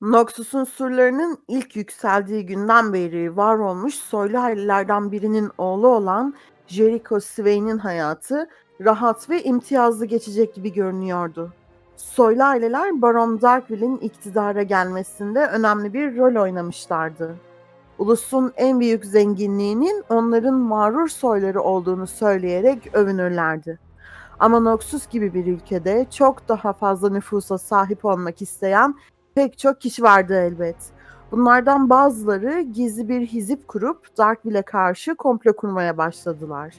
Noxus'un surlarının ilk yükseldiği günden beri var olmuş soylu ailelerden birinin oğlu olan Jericho Swain'in hayatı rahat ve imtiyazlı geçecek gibi görünüyordu. Soylu aileler Baron Darkville'in iktidara gelmesinde önemli bir rol oynamışlardı. Ulusun en büyük zenginliğinin onların mağrur soyları olduğunu söyleyerek övünürlerdi. Ama Noxus gibi bir ülkede çok daha fazla nüfusa sahip olmak isteyen pek çok kişi vardı elbet. Bunlardan bazıları gizli bir hizip kurup Darkville'e karşı komplo kurmaya başladılar.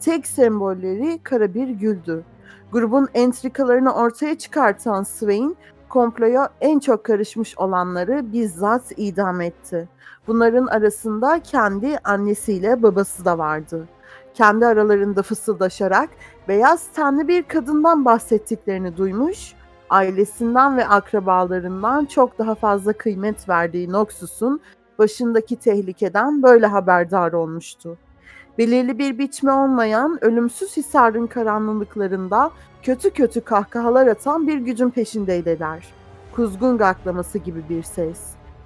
Tek sembolleri kara bir güldü. Grubun entrikalarını ortaya çıkartan Swain, komploya en çok karışmış olanları bizzat idam etti. Bunların arasında kendi annesiyle babası da vardı. Kendi aralarında fısıldaşarak beyaz tenli bir kadından bahsettiklerini duymuş, ailesinden ve akrabalarından çok daha fazla kıymet verdiği Noxus'un başındaki tehlikeden böyle haberdar olmuştu. Belirli bir biçme olmayan ölümsüz hisarın karanlıklarında kötü kötü kahkahalar atan bir gücün peşindeydiler. Kuzgun gaklaması gibi bir ses.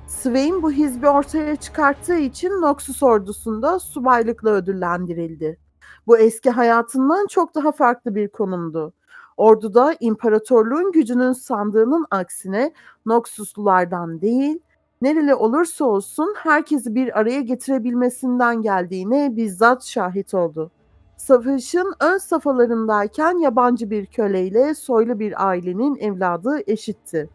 Swain bu hizbi ortaya çıkarttığı için Noxus ordusunda subaylıkla ödüllendirildi. Bu eski hayatından çok daha farklı bir konumdu. Orduda imparatorluğun gücünün sandığının aksine Noxuslulardan değil, nereli olursa olsun herkesi bir araya getirebilmesinden geldiğine bizzat şahit oldu. Savaşın ön safhalarındayken yabancı bir köleyle soylu bir ailenin evladı eşitti.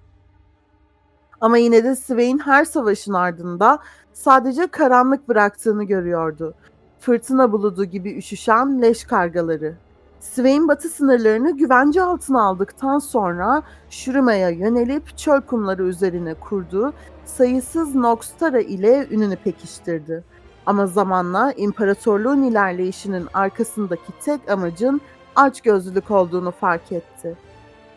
Ama yine de Swain her savaşın ardında sadece karanlık bıraktığını görüyordu. Fırtına buludu gibi üşüşen leş kargaları. Swain batı sınırlarını güvence altına aldıktan sonra Şuruma'ya yönelip çöl kumları üzerine kurdu, sayısız Noxtara ile ününü pekiştirdi. Ama zamanla imparatorluğun ilerleyişinin arkasındaki tek amacın açgözlülük olduğunu fark etti.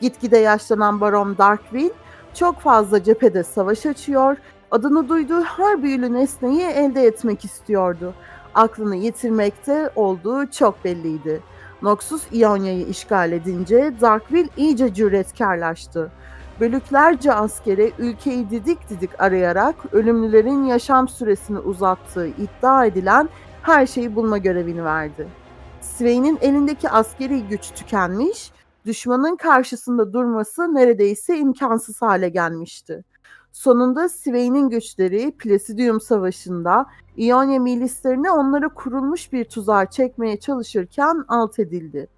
Gitgide yaşlanan Baron Darkwill çok fazla cephede savaş açıyor, adını duyduğu her büyülü nesneyi elde etmek istiyordu. Aklını yitirmekte olduğu çok belliydi. Noxus İonya'yı işgal edince Darkwill iyice cüretkarlaştı. Bölüklerce askere ülkeyi didik didik arayarak ölümlülerin yaşam süresini uzattığı iddia edilen her şeyi bulma görevini verdi. Swain'in elindeki askeri güç tükenmiş, düşmanın karşısında durması neredeyse imkansız hale gelmişti. Sonunda Swain'in güçleri Placidium Savaşı'nda İonya milislerini onlara kurulmuş bir tuzağa çekmeye çalışırken alt edildi.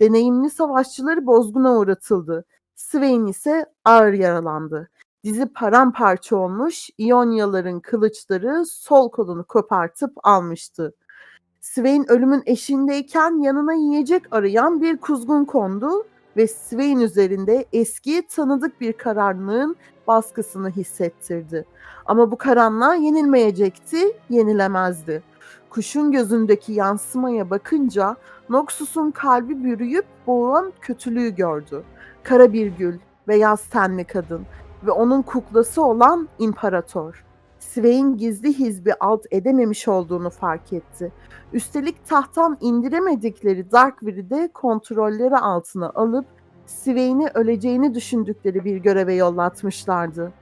Deneyimli savaşçıları bozguna uğratıldı. Swain ise ağır yaralandı. Dizi paramparça olmuş, İonyaların kılıçları sol kolunu kopartıp almıştı. Swain ölümün eşiğindeyken yanına yiyecek arayan bir kuzgun kondu ve Swain üzerinde eski tanıdık bir karanlığın baskısını hissettirdi. Ama bu karanlığa yenilmeyecekti, yenilemezdi. Kuşun gözündeki yansımaya bakınca Noxus'un kalbi bürüyüp boğan kötülüğü gördü. Kara bir gül, beyaz tenli kadın ve onun kuklası olan imparator. Swain gizli hizbi alt edememiş olduğunu fark etti. Üstelik tahttan indiremedikleri Darkvir'i de kontrolleri altına alıp Swain'i öleceğini düşündükleri bir göreve yollatmışlardı.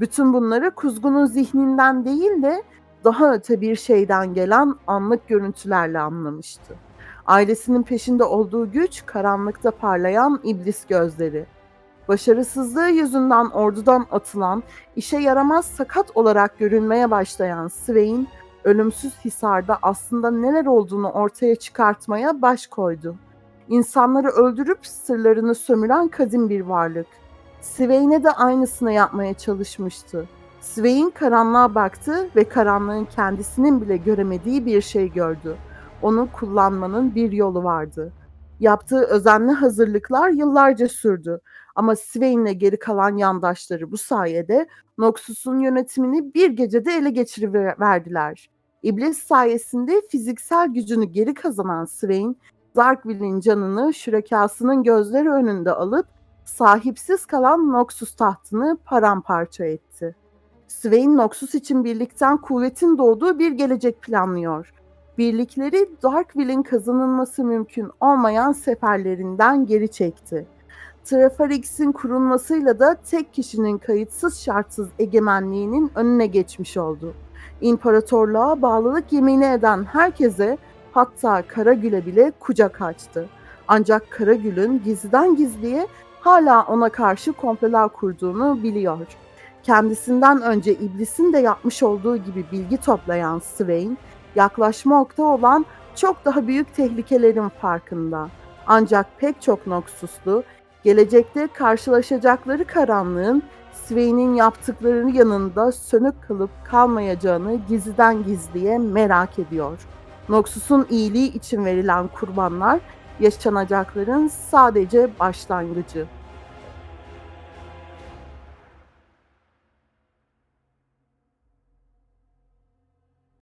Bütün bunları Kuzgun'un zihninden değil de daha öte bir şeyden gelen anlık görüntülerle anlamıştı. Ailesinin peşinde olduğu güç karanlıkta parlayan iblis gözleri. Başarısızlığı yüzünden ordudan atılan, işe yaramaz sakat olarak görünmeye başlayan Swain, ölümsüz Hisar'da aslında neler olduğunu ortaya çıkartmaya baş koydu. İnsanları öldürüp sırlarını sömüren kadim bir varlık. Swain'e de aynısını yapmaya çalışmıştı. Swain karanlığa baktı ve karanlığın kendisinin bile göremediği bir şey gördü. Onu kullanmanın bir yolu vardı. Yaptığı özenli hazırlıklar yıllarca sürdü ama Swain'le geri kalan yandaşları bu sayede Noxus'un yönetimini bir gecede ele geçiriverdiler. İblis sayesinde fiziksel gücünü geri kazanan Swain, Darkville'in canını şürekasının gözleri önünde alıp sahipsiz kalan Noxus tahtını paramparça etti. Swain Noxus için birlikten kuvvetin doğduğu bir gelecek planlıyor. Birlikleri Darkville'in kazanılması mümkün olmayan seferlerinden geri çekti. Trafarix'in kurulmasıyla da tek kişinin kayıtsız şartsız egemenliğinin önüne geçmiş oldu. İmparatorluğa bağlılık yemini eden herkese hatta Karagül'e bile kucak açtı. Ancak Karagül'ün gizliden gizliye hala ona karşı komplolar kurduğunu biliyor. Kendisinden önce iblisin de yapmış olduğu gibi bilgi toplayan Swain, yaklaşma okta olan çok daha büyük tehlikelerin farkında. Ancak pek çok Noxuslu, gelecekte karşılaşacakları karanlığın Swain'in yaptıklarının yanında sönük kalıp kalmayacağını gizliden gizliye merak ediyor. Noxus'un iyiliği için verilen kurbanlar yaşanacakların sadece başlangıcı.